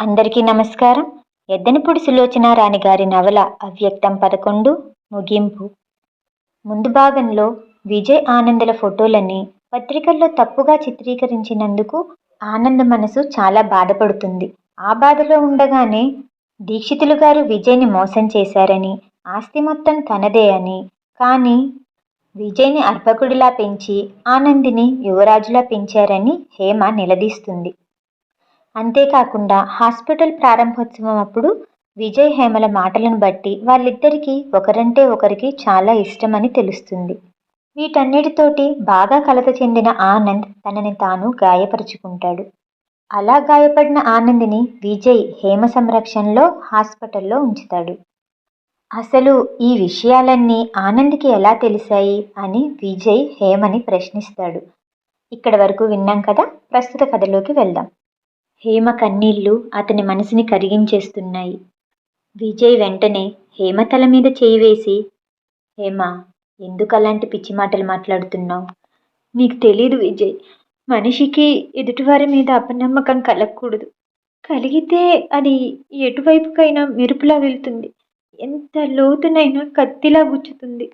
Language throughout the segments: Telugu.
అందరికీ నమస్కారం. ఎద్దనపూడి సులోచన రాణి గారి నవల అవ్యక్తం పదకొండు ముగింపు. ముందు భాగంలో విజయ్ ఆనందల ఫోటోలని పత్రికల్లో తప్పుగా చిత్రీకరించినందుకు ఆనంద మనసు చాలా బాధపడుతుంది. ఆ బాధలో ఉండగానే దీక్షితులు గారు విజయ్ని మోసం చేశారని ఆస్తి మొత్తం తనదే అని కానీ విజయ్ని అర్భకుడిలా పెంచి ఆనందిని యువరాజులా పెంచారని హేమ నిలదీస్తుంది. అంతేకాకుండా హాస్పిటల్ ప్రారంభోత్సవం అప్పుడు విజయ్ హేమల మాటలను బట్టి వాళ్ళిద్దరికీ ఒకరంటే ఒకరికి చాలా ఇష్టమని తెలుస్తుంది. వీటన్నిటితోటి బాగా కలత చెందిన ఆనంద్ తనని తాను గాయపరుచుకుంటాడు. అలా గాయపడిన ఆనందిని విజయ్ హేమ సంరక్షణలో హాస్పిటల్లో ఉంచుతాడు. అసలు ఈ విషయాలన్నీ ఆనంద్కి ఎలా తెలిసాయి అని విజయ్ హేమని ప్రశ్నిస్తాడు. ఇక్కడ వరకు విన్నాం కదా? ప్రస్తుత కథలోకి వెళ్దాం. హేమ కన్నీళ్ళు అతని మనసుని కరిగించేస్తున్నాయి. విజయ్ వెంటనే హేమ తల మీద చేయి వేసి హేమ ఎందుకు అలాంటి పిచ్చి మాటలు మాట్లాడుతున్నావు? నీకు తెలీదు విజయ్. మనిషికి ఎదుటివారి మీద అపనమ్మకం కలగకూడదు. కలిగితే అది ఎటువైపుకైనా మెరుపులా వెళ్తుంది. ఎంత లోతునైనా కత్తిలా గుచ్చుతుంది.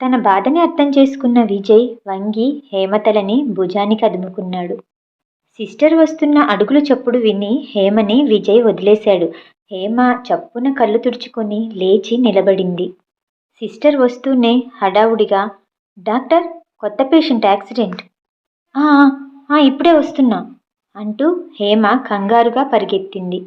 తన బాధని అర్థం చేసుకున్న విజయ్ వంగి హేమతలని భుజానికి అదుముకున్నాడు. సిస్టర్ వస్తున్న అడుగులు చప్పుడు విని హేమని విజయ్ వదిలేశాడు. హేమ చప్పున కళ్ళు తుడుచుకొని లేచి నిలబడింది. సిస్టర్ వస్తూనే హడావుడిగా డాక్టర్ కొత్త పేషెంట్ యాక్సిడెంట్. "ఆ, ఇప్పుడే వస్తున్నా అంటూ హేమ కంగారుగా పరిగెత్తింది.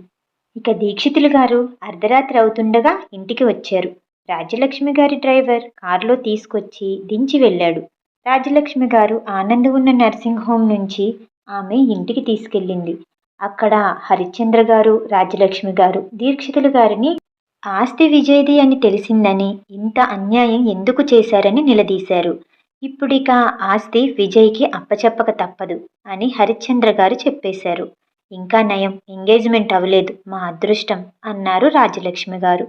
ఇక దీక్షితులు గారు అర్ధరాత్రి అవుతుండగా ఇంటికి వచ్చారు. రాజ్యలక్ష్మి గారి డ్రైవర్ కారులో తీసుకొచ్చి దించి వెళ్ళాడు. రాజ్యలక్ష్మి గారు ఆనంద్ ఉన్న నర్సింగ్ హోమ్ నుంచి ఆమె ఇంటికి తీసుకెళ్ళింది. అక్కడ హరిశ్చంద్ర గారు రాజ్యలక్ష్మి గారు దీక్షితులు గారిని ఆస్తి విజయది అని తెలిసిందని ఇంత అన్యాయం ఎందుకు చేశారని నిలదీశారు. ఇప్పుడిక ఆస్తి విజయ్కి అప్పచెప్పక తప్పదు అని హరిశ్చంద్ర గారు చెప్పేశారు. ఇంకా నయం ఎంగేజ్మెంట్ అవ్వలేదు మా అదృష్టం అన్నారు రాజ్యలక్ష్మి గారు.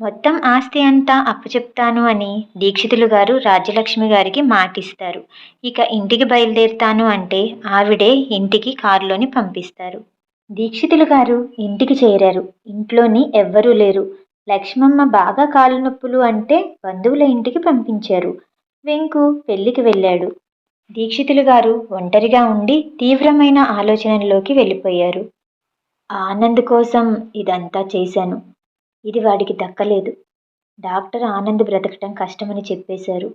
మొత్తం ఆస్తి అంతా అప్పచెప్తాను అని దీక్షితులు గారు రాజ్యలక్ష్మి గారికి మాటిస్తారు. ఇక ఇంటికి బయలుదేరుతాను అంటే ఆవిడే ఇంటికి కారులోని పంపిస్తారు. దీక్షితులు గారు ఇంటికి చేరారు. ఇంట్లోని ఎవ్వరూ లేరు. లక్ష్మమ్మ బాగా కాలు నొప్పులు అంటే బంధువుల ఇంటికి పంపించారు. వెంకు పెళ్ళికి వెళ్ళాడు. దీక్షితులు గారు ఒంటరిగా ఉండి తీవ్రమైన ఆలోచనల్లోకి వెళ్ళిపోయారు. ఆనంద్ కోసం ఇదంతా చేశాను. ఇది వాడికి దక్కలేదు. డాక్టర్ ఆనంద్ బ్రతకటం కష్టమని చెప్పేశారు.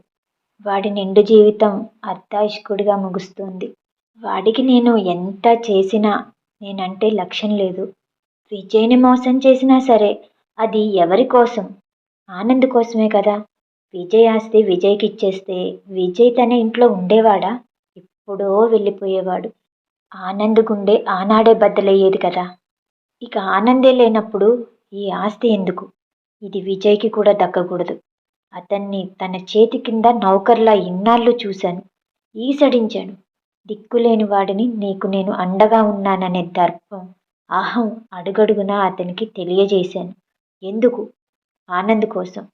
వాడి నిండు జీవితం అర్ధాయుష్కుడిగా ముగుస్తుంది. వాడికి నేను ఎంత చేసినా నేనంటే లక్ష్యం లేదు. విజయ్ని మోసం చేసినా సరే అది ఎవరి కోసం? ఆనంద్ కోసమే కదా? విజయ్ ఆస్తి విజయ్కి ఇచ్చేస్తే విజయ్ తన ఇంట్లో ఉండేవాడా? ఎప్పుడో వెళ్ళిపోయేవాడు. ఆనంద్ గుండె ఆనాడే బద్దలయ్యేది కదా? ఇక ఆనందే లేనప్పుడు ఈ ఆస్తి ఎందుకు? ఇది విజయ్కి కూడా దక్కకూడదు. అతన్ని తన చేతి కింద నౌకర్లా ఇన్నాళ్ళు చూశాను. ఈసడించాను. దిక్కులేని వాడిని నీకు నేను అండగా ఉన్నాననే దర్పం అహం అడుగడుగునా అతనికి తెలియజేశాను. ఎందుకు? ఆనంద్ కోసం.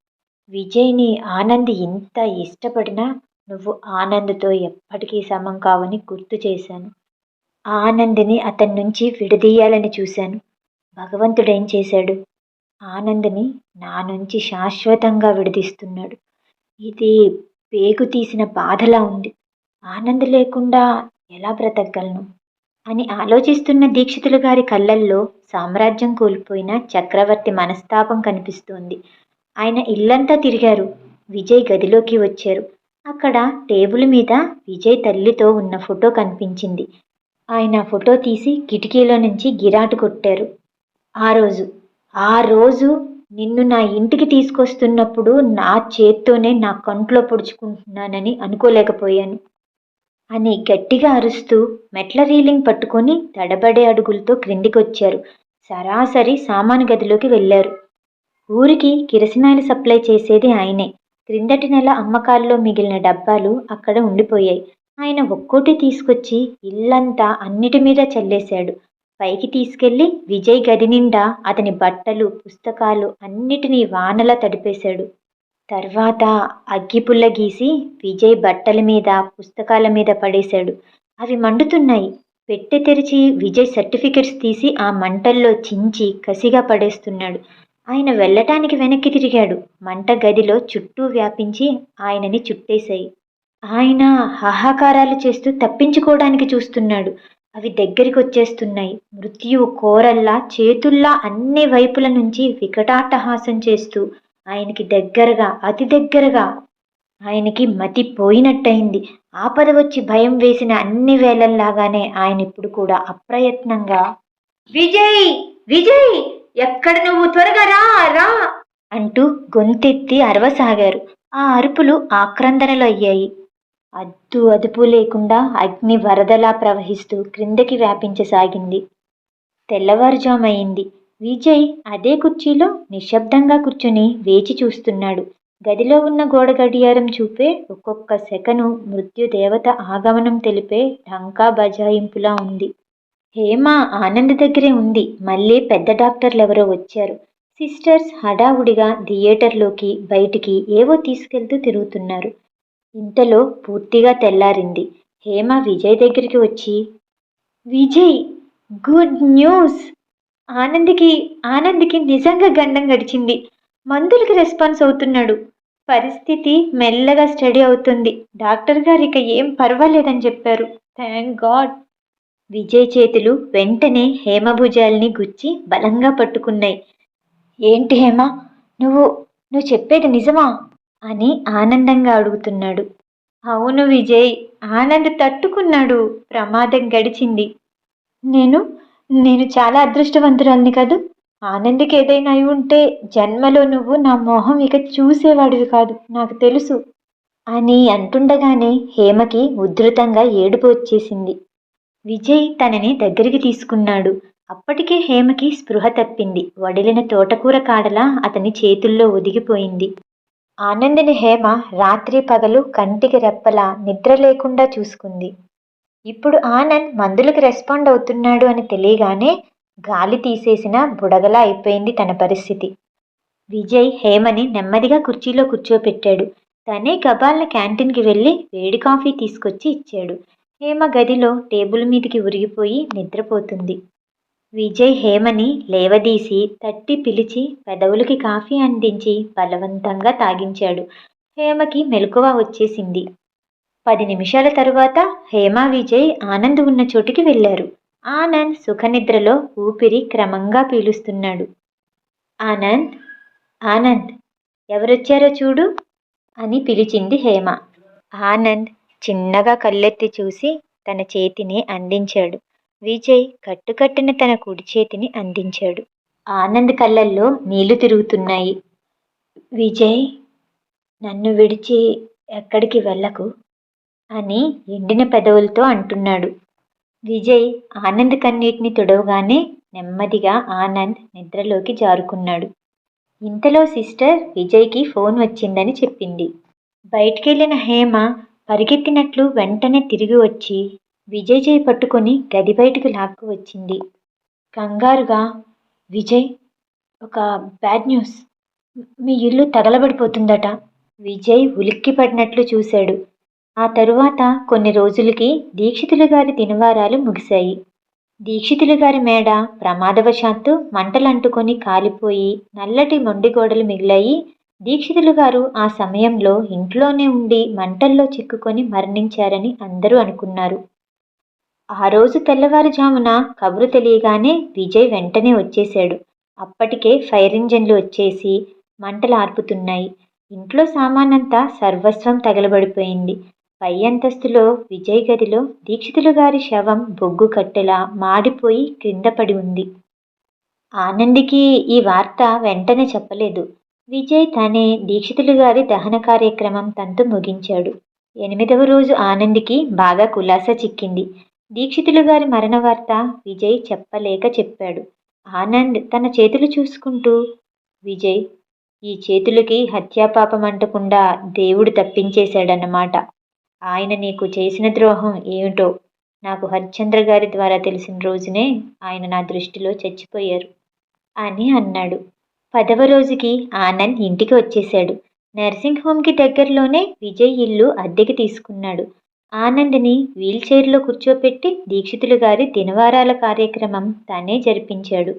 విజయ్ని ఆనంద్ ఎంత ఇష్టపడినా నువ్వు ఆనంద్తో ఎప్పటికీ సమం కావని గుర్తు చేశాను. ఆనందిని అతని నుంచి విడదీయాలని చూశాను. భగవంతుడేం చేశాడు? ఆనంద్ని నా నుంచి శాశ్వతంగా విడదీస్తున్నాడు. ఇది పేగు తీసిన బాధలా ఉంది. ఆనంద్ లేకుండా ఎలా బ్రతకగలను? అని ఆలోచిస్తున్న దీక్షితులు గారి కళ్ళల్లో సామ్రాజ్యం కోల్పోయిన చక్రవర్తి మనస్తాపం కనిపిస్తోంది. ఆయన ఇల్లంతా తిరిగారు. విజయ్ గదిలోకి వచ్చారు. అక్కడ టేబుల్ మీద విజయ్ తల్లితో ఉన్న ఫోటో కనిపించింది. ఆయన ఫోటో తీసి కిటికీలో నుంచి గిరాటు కొట్టారు. ఆ రోజు ఆ రోజు నిన్ను నా ఇంటికి తీసుకొస్తున్నప్పుడు నా చేత్తోనే నా కంట్లో పొడుచుకుంటున్నానని అనుకోలేకపోయాను. అని గట్టిగా అరుస్తూ మెట్ల రీలింగ్ పట్టుకొని తడబడే అడుగులతో క్రిందికొచ్చారు. సరాసరి సామాను గదిలోకి వెళ్ళారు. ఊరికి కిరసనాయిలు సప్లై చేసేది ఆయనే. క్రిందటి నెల అమ్మకాల్లో మిగిలిన డబ్బాలు అక్కడ ఉండిపోయాయి. ఆయన ఒక్కోటి తీసుకొచ్చి ఇల్లంతా అన్నిటి మీద చల్లేశాడు. పైకి తీసుకెళ్ళి విజయ్ గది నిండా అతని బట్టలు పుస్తకాలు అన్నిటినీ వానలా తడిపేశాడు. తర్వాత అగ్గిపుల్ల గీసి విజయ్ బట్టల మీద పుస్తకాల మీద పడేశాడు. అవి మండుతున్నాయి. పెట్టె తెరిచి విజయ్ సర్టిఫికెట్స్ తీసి ఆ మంటల్లో చించి కసిగా పడేస్తున్నాడు. ఆయన వెళ్ళటానికి వెనక్కి తిరిగాడు. మంట గదిలో చుట్టూ వ్యాపించి ఆయనని చుట్టేశాయి. ఆయన హాహాకారాలు చేస్తూ తప్పించుకోవడానికి చూస్తున్నాడు. అవి దగ్గరికి వచ్చేస్తున్నాయి. మృత్యువు కోరల్లా చేతుల్లా అన్ని వైపుల నుంచి వికటాట్టహాసం చేస్తూ ఆయనకి దగ్గరగా అతి దగ్గరగా ఆయనకి మతి పోయినట్టయింది. ఆపద వచ్చి భయం వేసిన అన్ని వేళల్లాగానే ఆయన ఇప్పుడు కూడా అప్రయత్నంగా విజయ్! విజయ్! ఎక్కడ నువ్వు? త్వరగా రా! రా! అంటూ గొంతెత్తి అరవసాగారు. ఆ అరుపులు ఆక్రందనలు అయ్యాయి అద్దు అదుపు లేకుండా అగ్ని వరదలా ప్రవహిస్తూ క్రిందకి వ్యాపించసాగింది. తెల్లవారుజామయింది. విజయ్ అదే కుర్చీలో నిశ్శబ్దంగా కూర్చుని వేచి చూస్తున్నాడు. గదిలో ఉన్న గోడ గడియారం చూపే ఒక్కొక్క సెకను మృత్యుదేవత ఆగమనం తెలిపే ఢంకా బజాయింపులా ఉంది. హేమ ఆనంద్ దగ్గరే ఉంది. మళ్ళీ పెద్ద డాక్టర్లు ఎవరో వచ్చారు. సిస్టర్స్ హడావుడిగా థియేటర్లోకి బయటికి ఏవో తీసుకెళ్తూ తిరుగుతున్నారు. ఇంతలో పూర్తిగా తెల్లారింది. హేమ విజయ్ దగ్గరికి వచ్చి విజయ్ గుడ్ న్యూస్! ఆనంద్కి ఆనంద్కి నిజంగా గండం గడిచింది. మందులకి రెస్పాన్స్ అవుతున్నాడు. పరిస్థితి మెల్లగా స్టడీ అవుతుంది. డాక్టర్ గారు ఇక ఏం పర్వాలేదని చెప్పారు. Thank God! విజయ్ చేతులు వెంటనే హేమ భుజాల్ని గుచ్చి బలంగా పట్టుకున్నాయి. ఏంటి హేమ? నువ్వు నువ్వు చెప్పేది నిజమా? అని ఆనందంగా అడుగుతున్నాడు. అవును విజయ్ ఆనంద్ తట్టుకున్నాడు. ప్రమాదం గడిచింది. నేను నేను చాలా అదృష్టవంతురాలిని కదూ. ఆనంద్కి ఏదైనా అయి ఉంటే జన్మలో నువ్వు నా మొహం ఇక చూసేవాడివి కాదు నాకు తెలుసు. అని అంటుండగానే హేమకి ఉధృతంగా ఏడుపు వచ్చేసింది. విజయ్ తనని దగ్గరికి తీసుకున్నాడు. అప్పటికే హేమకి స్పృహ తప్పింది. వడిలిన తోటకూర కాడలా అతని చేతుల్లో ఒదిగిపోయింది. ఆనందిని హేమ రాత్రి పగలు కంటికి రెప్పలా నిద్ర లేకుండా చూసుకుంది. ఇప్పుడు ఆనంద్ మందులకు రెస్పాండ్ అవుతున్నాడు అని తెలియగానే గాలి తీసేసిన బుడగలా అయిపోయింది తన పరిస్థితి. విజయ్ హేమని నెమ్మదిగా కుర్చీలో కూర్చోపెట్టాడు. తనే గబాల్న క్యాంటీన్కి వెళ్ళి వేడి కాఫీ తీసుకొచ్చి ఇచ్చాడు. హేమ గదిలో టేబుల్ మీదకి ఉరిగిపోయి నిద్రపోతుంది. విజయ్ హేమని లేవదీసి తట్టి పిలిచి పెదవులకి కాఫీ అందించి బలవంతంగా తాగించాడు. హేమకి మెలకువ వచ్చేసింది. పది నిమిషాల తరువాత హేమ విజయ్ ఆనంద్ ఉన్న చోటికి వెళ్ళారు. ఆనంద్ సుఖనిద్రలో ఊపిరి క్రమంగా పీలుస్తున్నాడు. ఆనంద్ ఆనంద్ ఎవరొచ్చారో చూడు అని పిలిచింది హేమ. ఆనంద్ చిన్నగా కళ్ళెత్తి చూసి తన చేతిని అందించాడు. విజయ్ కట్టుకట్టిన తన కుడి చేతిని అందించాడు. ఆనంద్ కళ్ళల్లో నీళ్ళు తిరుగుతున్నాయి. విజయ్ నన్ను విడిచి ఎక్కడికి వెళ్ళకు అని ఎండిన పెదవులతో అంటున్నాడు. విజయ్ ఆనంద్ కన్నీటిని తుడవగానే నెమ్మదిగా ఆనంద్ నిద్రలోకి జారుకున్నాడు. ఇంతలో సిస్టర్ విజయ్కి ఫోన్ వచ్చిందని చెప్పింది. బయటికెళ్ళిన హేమ పరిగెత్తినట్లు వెంటనే తిరిగి వచ్చి విజయ్ చేయి పట్టుకొని గది బయటకు లాక్కు వచ్చింది. కంగారుగా విజయ్ ఒక బ్యాడ్ న్యూస్. మీ ఇల్లు తగలబడిపోతుందట. విజయ్ ఉలిక్కి పడినట్లు చూశాడు. ఆ తరువాత కొన్ని రోజులకి దీక్షితులు గారి దినవారాలు ముగిశాయి. దీక్షితులు గారి మేడ ప్రమాదవశాత్తు మంటలంటుకొని కాలిపోయి నల్లటి మొండి గోడలు మిగిలాయి దీక్షితులు గారు ఆ సమయంలో ఇంట్లోనే ఉండి మంటల్లో చిక్కుకొని మరణించారని అందరూ అనుకున్నారు. ఆ రోజు తెల్లవారుజామున కబురు తెలియగానే విజయ్ వెంటనే వచ్చేశాడు. అప్పటికే ఫైర్ ఇంజన్లు వచ్చేసి మంటలు ఆర్పుతున్నాయి. ఇంట్లో సామానంతా సర్వస్వం తగలబడిపోయింది. పై అంతస్తులో విజయ్ గదిలో దీక్షితులు గారి శవం బొగ్గు కట్టెలా మాడిపోయి క్రింద పడి ఉంది. ఆనందికి ఈ వార్త వెంటనే చెప్పలేదు. విజయ్ తనే దీక్షితులు గారి దహన కార్యక్రమం తంతు ముగించాడు. ఎనిమిదవ రోజు ఆనందికి బాగా కులాస చిక్కింది. దీక్షితులు గారి మరణ వార్త విజయ్ చెప్పలేక చెప్పాడు. ఆనంద్ తన చేతులు చూసుకుంటూ విజయ్ ఈ చేతులకి హత్యాపాపం అంటకుండా దేవుడు తప్పించేశాడన్నమాట. ఆయన నీకు చేసిన ద్రోహం ఏమిటో నాకు హరిశ్చంద్ర గారి ద్వారా తెలిసిన రోజునే ఆయన నా దృష్టిలో చచ్చిపోయారు అని అన్నాడు. పదవ రోజుకి ఆనంద్ ఇంటికి వచ్చేశాడు. నర్సింగ్ హోమ్కి దగ్గరలోనే విజయ్ ఇల్లు అద్దెకి తీసుకున్నాడు. ఆనంద్ని వీల్చైర్లో కూర్చోపెట్టి దీక్షితులు గారి దినవారాల కార్యక్రమం తానే జరిపించాడు.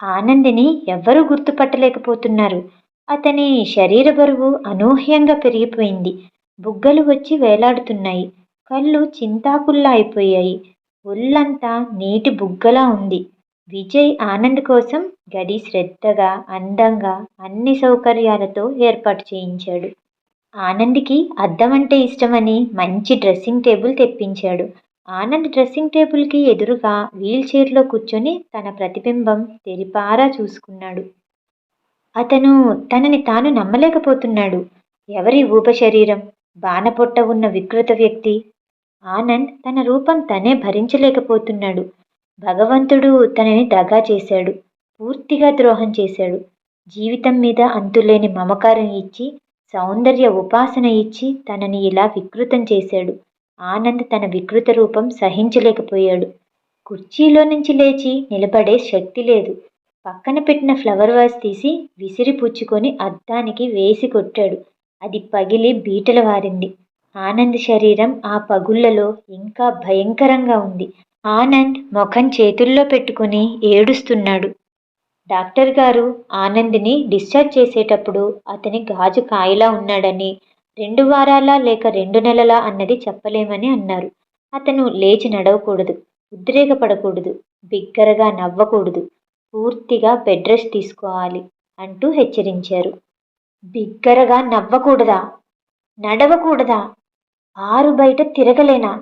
ఆనంద్ని ఎవ్వరూ గుర్తుపట్టలేకపోతున్నారు. అతని శరీర బరువు అనూహ్యంగా పెరిగిపోయింది. బుగ్గలు వచ్చి వేలాడుతున్నాయి. కళ్ళు చింతాకుల్లా అయిపోయాయి. ఒళ్ళంతా నీటి బుగ్గలా ఉంది. విజయ్ ఆనంద్ కోసం గది శ్రద్ధగా అందంగా అన్ని సౌకర్యాలతో ఏర్పాటు చేయించాడు. ఆనంద్కి అద్దం అంటే ఇష్టమని మంచి డ్రెస్సింగ్ టేబుల్ తెప్పించాడు. ఆనంద్ డ్రెస్సింగ్ టేబుల్కి ఎదురుగా వీల్ చైర్లో కూర్చొని తన ప్రతిబింబం తెరిపారా చూసుకున్నాడు. అతను తనని తాను నమ్మలేకపోతున్నాడు. ఎవరి ఊప శరీరం బాణపొట్ట ఉన్న వికృత వ్యక్తి. ఆనంద్ తన రూపం తనే భరించలేకపోతున్నాడు. భగవంతుడు తనని దగా చేశాడు. పూర్తిగా ద్రోహం చేశాడు. జీవితం మీద అంతులేని మమకారం ఇచ్చి సౌందర్య ఉపాసన ఇచ్చి తనని ఇలా వికృతం చేశాడు. ఆనంద్ తన వికృత రూపం సహించలేకపోయాడు. కుర్చీలో నుంచి లేచి నిలబడే శక్తి లేదు. పక్కన పెట్టిన ఫ్లవర్ వాజ్ తీసి విసిరి పుచ్చుకొని అద్దానికి వేసి కొట్టాడు. అది పగిలి బీటల వారింది. ఆనంద్ శరీరం ఆ పగుళ్ళలో ఇంకా భయంకరంగా ఉంది. ఆనంద్ ముఖం చేతుల్లో పెట్టుకుని ఏడుస్తున్నాడు. డాక్టర్ గారు ఆనంద్ని డిశ్చార్జ్ చేసేటప్పుడు అతని గాజు కాయలా ఉన్నాడని రెండు వారాల లేక రెండు నెలల అన్నది చెప్పలేమని అన్నారు. అతను లేచి నడవకూడదు ఉద్రేకపడకూడదు బిగ్గరగా నవ్వకూడదు పూర్తిగా బెడ్ రెస్ట్ తీసుకోవాలి అంటూ హెచ్చరించారు. బిగ్గరగా నవ్వకూడదా? నడవకూడదా? ఆరు బయట తిరగలేనా?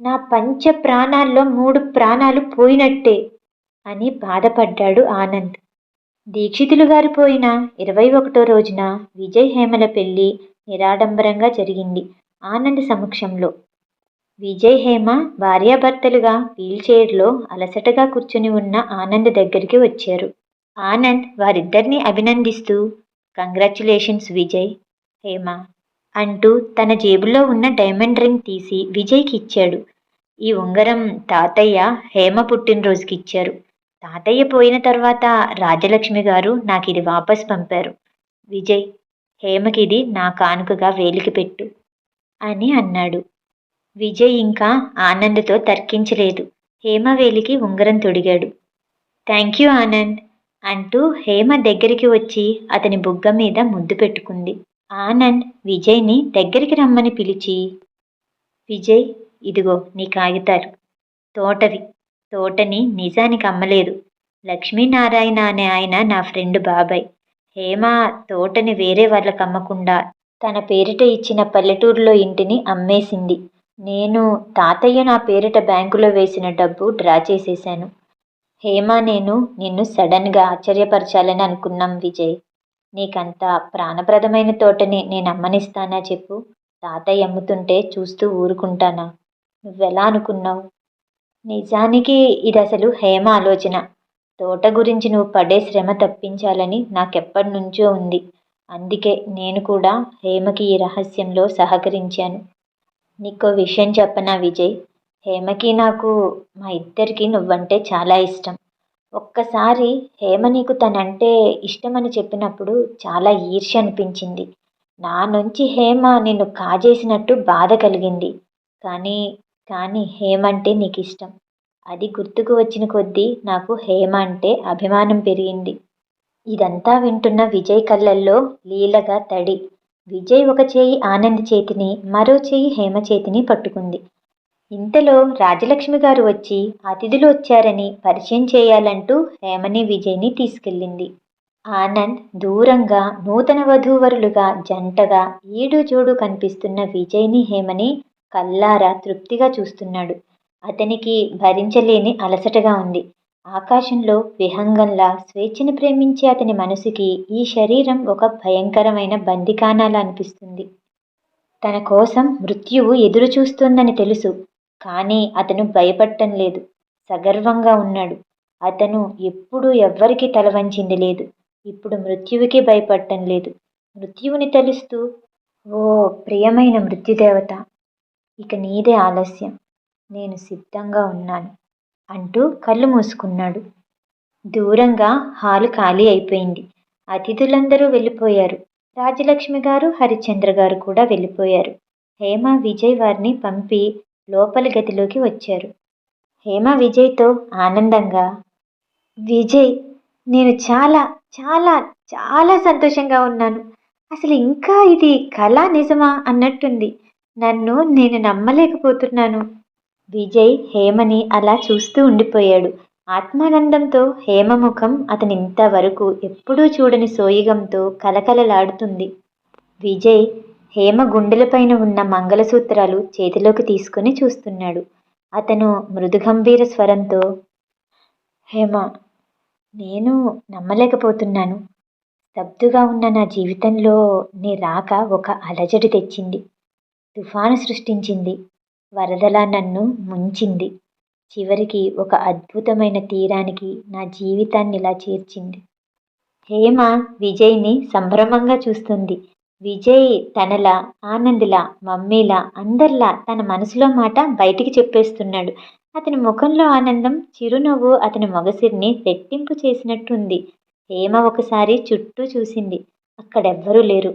నా పంచ ప్రాణాల్లో మూడు ప్రాణాలు పోయినట్టే. అని బాధపడ్డాడు ఆనంద్. దీక్షితులు గారు పోయిన ఇరవై ఒకటో రోజున విజయ్ హేమల పెళ్ళి నిరాడంబరంగా జరిగింది ఆనంద్ సమక్షంలో. విజయ్ హేమ భార్యాభర్తలుగా వీల్చైర్లో అలసటగా కూర్చుని ఉన్న ఆనంద్ దగ్గరికి వచ్చారు. ఆనంద్ వారిద్దరిని అభినందిస్తూ కంగ్రాచ్యులేషన్స్ విజయ్ హేమ అంటూ తన జేబులో ఉన్న డైమండ్ రింగ్ తీసి విజయ్కి ఇచ్చాడు. ఈ ఉంగరం తాతయ్య హేమ పుట్టినరోజుకి ఇచ్చారు. తాతయ్య పోయిన తర్వాత రాజలక్ష్మి గారు నాకు ఇది వాపస్ పంపారు. విజయ్ హేమకి ఇది నా కానుకగా వేలికి పెట్టు అని అన్నాడు. విజయ్ ఇంకా ఆనంద్తో తర్కించలేదు. హేమ వేలికి ఉంగరం తొడిగాడు. థ్యాంక్ యూ ఆనంద్ అంటూ హేమ దగ్గరికి వచ్చి అతని బుగ్గ మీద ముద్దు పెట్టుకుంది. ఆనంద్ విజయ్ని దగ్గరికి రమ్మని పిలిచి విజయ్ ఇదిగో నీ కాగితాలు తోటవి. తోటని నిజానికి అమ్మలేదు. లక్ష్మీనారాయణ అనే ఆయన నా ఫ్రెండ్ బాబాయ్. హేమ తోటని వేరే వాళ్ళకి అమ్మకుండా తన పేరిట ఇచ్చిన పల్లెటూరులో ఇంటిని అమ్మేసింది. నేను తాతయ్య నా పేరిట బ్యాంకులో వేసిన డబ్బు డ్రా చేసేశాను. హేమ నేను నిన్ను సడన్గా ఆశ్చర్యపరచాలని అనుకున్నాం విజయ్. నీకంత ప్రాణప్రదమైన తోటని నేను అమ్మనిస్తానా చెప్పు. తాతయ్య అమ్ముతుంటే చూస్తూ ఊరుకుంటానా? నువ్వెలా అనుకున్నావు? నిజానికి ఇది అసలు హేమ ఆలోచన తోట గురించి నువ్వు పడే శ్రమ తప్పించాలని నాకెప్పటి నుంచో ఉంది. అందుకే నేను కూడా హేమకి ఈ రహస్యంలో సహకరించాను. నీకో విషయం చెప్పనా విజయ్? హేమకి నాకు మా ఇద్దరికి నువ్వంటే చాలా ఇష్టం. ఒక్కసారి హేమ నీకు తనంటే ఇష్టమని చెప్పినప్పుడు చాలా ఈర్ష్య అనిపించింది. నా నుంచి హేమ నిన్ను కాజేసినట్టు బాధ కలిగింది. కానీ కానీ హేమ అంటే నీకు ఇష్టం అది గుర్తుకు వచ్చిన కొద్దీ నాకు హేమ అంటే అభిమానం పెరిగింది. ఇదంతా వింటున్న విజయ్ కళ్ళల్లో లీలగా తడి. విజయ్ ఒక చేయి ఆనంద్ చేతిని మరో చేయి హేమ చేతిని పట్టుకుంది. ఇంతలో రాజలక్ష్మి గారు వచ్చి అతిథులు వచ్చారని పరిచయం చేయాలంటూ హేమని విజయ్ని తీసుకెళ్ళింది. ఆనంద్ దూరంగా నూతన వధూవరులుగా జంటగా ఈడు జోడు కనిపిస్తున్న విజయ్ని హేమని కల్లారా తృప్తిగా చూస్తున్నాడు. అతనికి భరించలేని అలసటగా ఉంది. ఆకాశంలో విహంగంలా స్వేచ్ఛని ప్రేమించే అతని మనసుకి ఈ శరీరం ఒక భయంకరమైన బందికానాలా అనిపిస్తుంది. తన కోసం మృత్యువు ఎదురు చూస్తోందని తెలుసు కానీ అతను భయపడటం లేదు. సగర్వంగా ఉన్నాడు. అతను ఎప్పుడూ ఎవ్వరికీ తల వంచింది లేదు. ఇప్పుడు మృత్యువుకి భయపడటం లేదు. మృత్యువుని తెలుస్తూ ఓ ప్రియమైన మృత్యుదేవత ఇక నీదే ఆలస్యం. నేను సిద్ధంగా ఉన్నాను అంటూ కళ్ళు మూసుకున్నాడు. దూరంగా హాలు ఖాళీ అయిపోయింది. అతిథులందరూ వెళ్ళిపోయారు. రాజలక్ష్మి గారు హరిశ్చంద్ర గారు కూడా వెళ్ళిపోయారు. హేమ విజయ్ వారిని పంపి లోపలి గదిలోకి వచ్చారు. హేమ విజయ్తో ఆనందంగా విజయ్ నేను చాలా చాలా చాలా సంతోషంగా ఉన్నాను. అసలు ఇంకా ఇది కళ నిజమా? అన్నట్టుంది. నన్ను నేను నమ్మలేకపోతున్నాను. విజయ్ హేమని అలా చూస్తూ ఉండిపోయాడు. ఆత్మానందంతో హేమ ముఖం అతని ఇంతవరకు ఎప్పుడూ చూడని సోయిగంతో కలకలలాడుతుంది. విజయ్ హేమ గుండెలపైన ఉన్న మంగళసూత్రాలు చేతిలోకి తీసుకుని చూస్తున్నాడు. అతను మృదుగంభీర స్వరంతో హేమ నేను నమ్మలేకపోతున్నాను. స్తబ్దుగా ఉన్న నా జీవితంలో నీ రాక ఒక అలజడి తెచ్చింది. తుఫాను సృష్టించింది. వరదలా నన్ను ముంచింది. చివరికి ఒక అద్భుతమైన తీరానికి నా జీవితాన్ని ఇలా చేర్చింది. హేమ విజయ్ని సంభ్రమంగా చూస్తుంది. విజయ్ తనలా ఆనంద్లా మమ్మీలా అందరిలా తన మనసులో మాట బయటికి చెప్పేస్తున్నాడు. అతని ముఖంలో ఆనందం చిరునవ్వు అతని మొగసిరిని రెట్టింపు చేసినట్టుంది. హేమ ఒకసారి చుట్టూ చూసింది. అక్కడెవ్వరూ లేరు.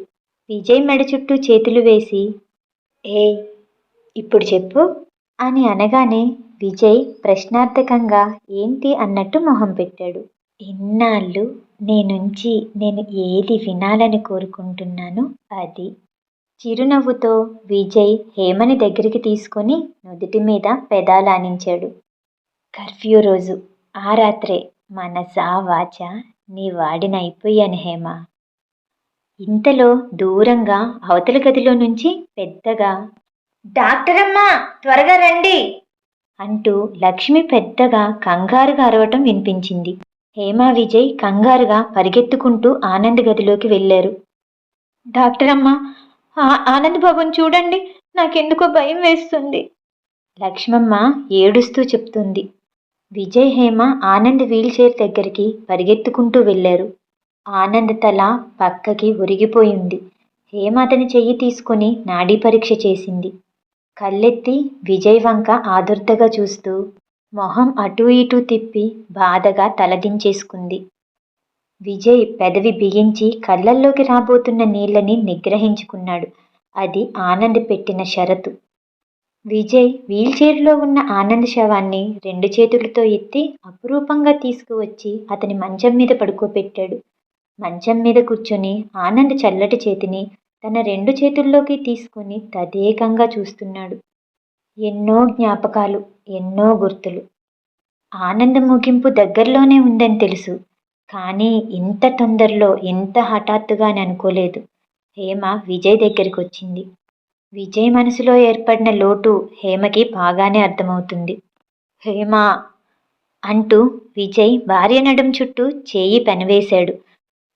విజయ్ మెడ చుట్టూ చేతులు వేసి ఏ ఇప్పుడు చెప్పు. అని అనగానే విజయ్ ప్రశ్నార్థకంగా ఏంటి అన్నట్టు మొహం పెట్టాడు. ఇన్నాళ్ళు నేనుంచి నేను ఏది వినాలని కోరుకుంటున్నాను అది. చిరునవ్వుతో విజయ్ హేమని దగ్గరికి తీసుకొని నుదుటి మీద పెదాలానించాడు కర్ఫ్యూ రోజు. ఆ రాత్రే. మనసా వాచ? నీ వాడినైపోయాను హేమ. ఇంతలో దూరంగా అవతల గదిలో నుంచి పెద్దగా డాక్టరమ్మా త్వరగా రండి అంటూ లక్ష్మి పెద్దగా కంగారుగా అరవటం వినిపించింది. హేమ విజయ్ కంగారుగా పరిగెత్తుకుంటూ ఆనంద్ గదిలోకి వెళ్ళారు. డాక్టర్ అమ్మ ఆనంద్ బాబుని చూడండి నాకెందుకో భయం వేస్తుంది లక్ష్మమ్మ ఏడుస్తూ చెప్తుంది. విజయ్ హేమ ఆనంద్ వీల్ చైర్ దగ్గరికి పరిగెత్తుకుంటూ వెళ్ళారు. ఆనంద్ తల పక్కకి ఒరిగిపోయింది. హేమ అతని చెయ్యి తీసుకుని నాడీ పరీక్ష చేసింది. కళ్ళెత్తి విజయ్ వంక ఆదుర్దగా చూస్తూ మొహం అటూ ఇటూ తిప్పి బాధగా తలదించేసుకుంది. విజయ్ పెదవి బిగించి కళ్ళల్లోకి రాబోతున్న నీళ్ళని నిగ్రహించుకున్నాడు. అది ఆనంద్ పెట్టిన షరతు. విజయ్ వీల్చైర్లో ఉన్న ఆనంద్ శవాన్ని రెండు చేతులతో ఎత్తి అపురూపంగా తీసుకువచ్చి అతని మంచం మీద పడుకోబెట్టాడు. మంచం మీద కూర్చొని ఆనంద్ చల్లటి చేతిని తన రెండు చేతుల్లోకి తీసుకుని తదేకంగా చూస్తున్నాడు. ఎన్నో జ్ఞాపకాలు ఎన్నో గుర్తులు. ఆనంద ముగింపు దగ్గరలోనే ఉందని తెలుసు కానీ ఇంత తొందరలో ఇంత హఠాత్తుగా అని అనుకోలేదు. హేమ విజయ్ దగ్గరికి వచ్చింది. విజయ్ మనసులో ఏర్పడిన లోటు హేమకి బాగానే అర్థమవుతుంది. హేమ అంటూ విజయ్ భార్య నడుం చుట్టూ చేయి పెనవేశాడు.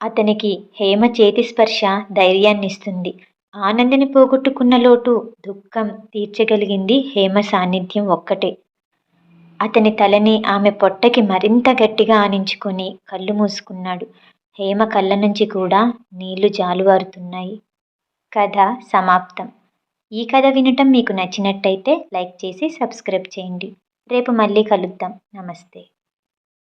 అతనికి హేమ చేతి స్పర్శ ధైర్యాన్నిస్తుంది. ఆనందిని పోగొట్టుకున్న లోటు దుఃఖం తీర్చగలిగింది హేమ సాన్నిధ్యం ఒక్కటే. అతని తలని ఆమె పొట్టకి మరింత గట్టిగా ఆనించుకొని కళ్ళు మూసుకున్నాడు. హేమ కళ్ళ నుంచి కూడా నీళ్ళు జాలువారుతున్నాయి. కథ సమాప్తం. ఈ కథ వినటం మీకు నచ్చినట్టయితే లైక్ చేసి సబ్స్క్రైబ్ చేయండి. రేపు మళ్ళీ కలుద్దాం. నమస్తే.